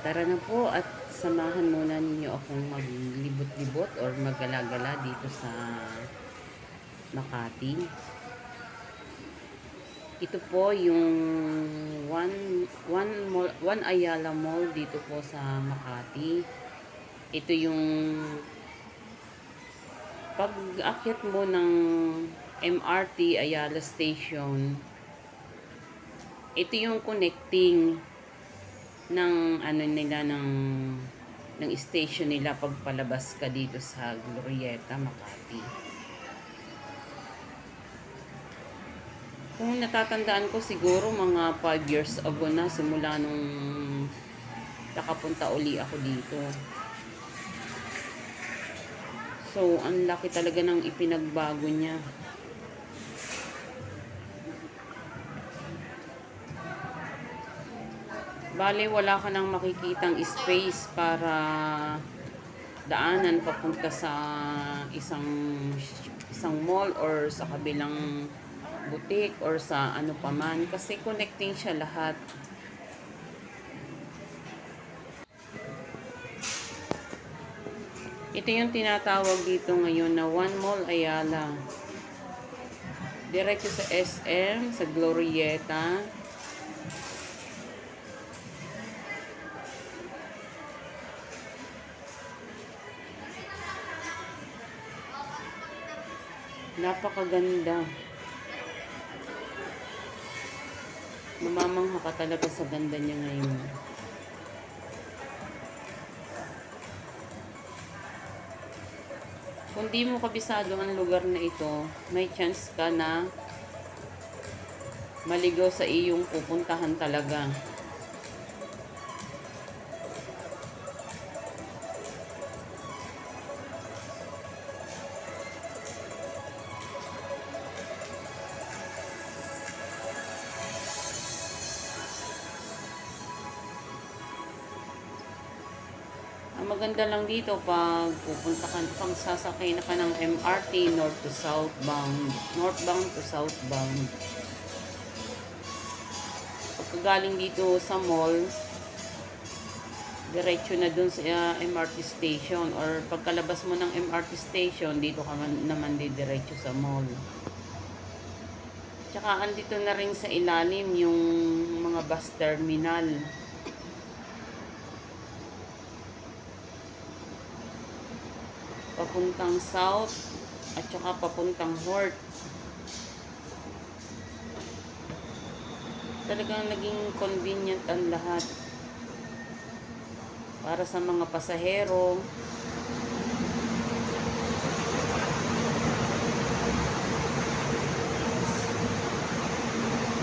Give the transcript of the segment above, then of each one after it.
Tara na po at samahan muna ninyo akong maglibot-libot or magala-gala dito sa Makati. Ito po yung one, one, mall, one Ayala Mall dito po sa Makati. Ito yung pag akyat mo ng MRT Ayala Station, ito yung connecting ng ano nila ng ng station nila pagpalabas ka dito sa Glorieta, Makati. Kung natatandaan ko siguro mga 5 years ago na simula nung nakapunta uli ako dito. So, ang laki talaga ng ipinagbago niya. Bale, wala ka nang makikitang space para daanan papunta sa isang isang mall or sa kabilang butik or sa ano paman kasi connecting siya lahat. Ito yung tinatawag dito ngayon na One Mall Ayala. Diretso sa SM, sa Glorieta. Napakaganda. Mamamangha ka talaga sa ganda niya ngayon. Kung di mo kabisado ang lugar na ito, may chance ka na maligaw sa iyong pupuntahan talaga. Maganda lang dito pag pupunta ka, pang sasakay na ka ng MRT north to southbound, northbound to southbound. Pagka galing dito sa mall, diretso na dun sa uh, MRT station or pagkalabas mo ng MRT station, dito ka man, naman diretso sa mall. Tsaka andito na rin sa ilalim yung mga bus terminal. Papuntang south at saka papuntang north. Talagang naging convenient ang lahat para sa mga pasahero.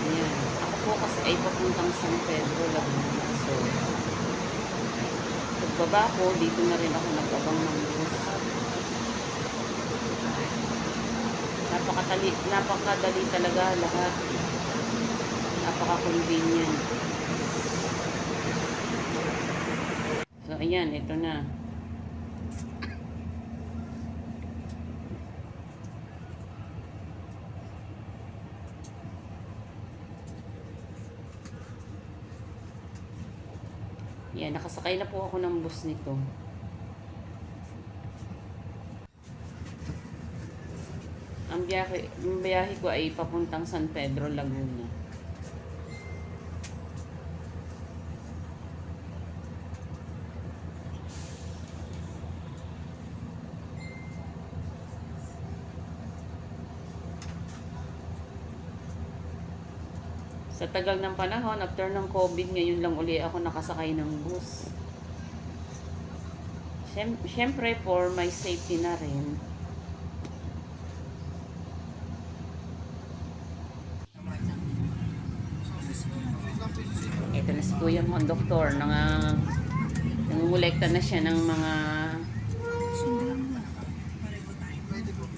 Ayan. Ako po kasi ay papuntang San Pedro, Laguna. So, pagbaba ko, dito na rin ako nag-abang ng bus. Napakadali, napakadali talaga lahat. Napaka-convenient. So, ayan, ito na. Yan, nakasakay na po ako ng bus nito. Ang biyahe, ang biyahe ko ay papuntang San Pedro, Laguna. Sa tagal ng panahon, after ng COVID, ngayon lang uli ako nakasakay ng bus. Siyem- Siyempre, for my safety na rin. Si Kuya mo, doktor. Nang, nangungulekta na siya ng mga...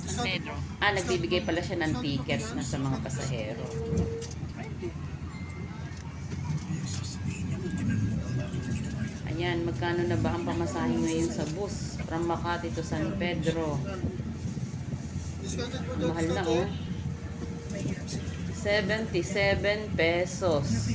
San Pedro. Ah, nagbibigay pala siya ng ticket na sa mga pasahero. Ayan, magkano na ba ang pamasahe ngayon sa bus from Makati to San Pedro? Ang mahal na oh. 77 pesos.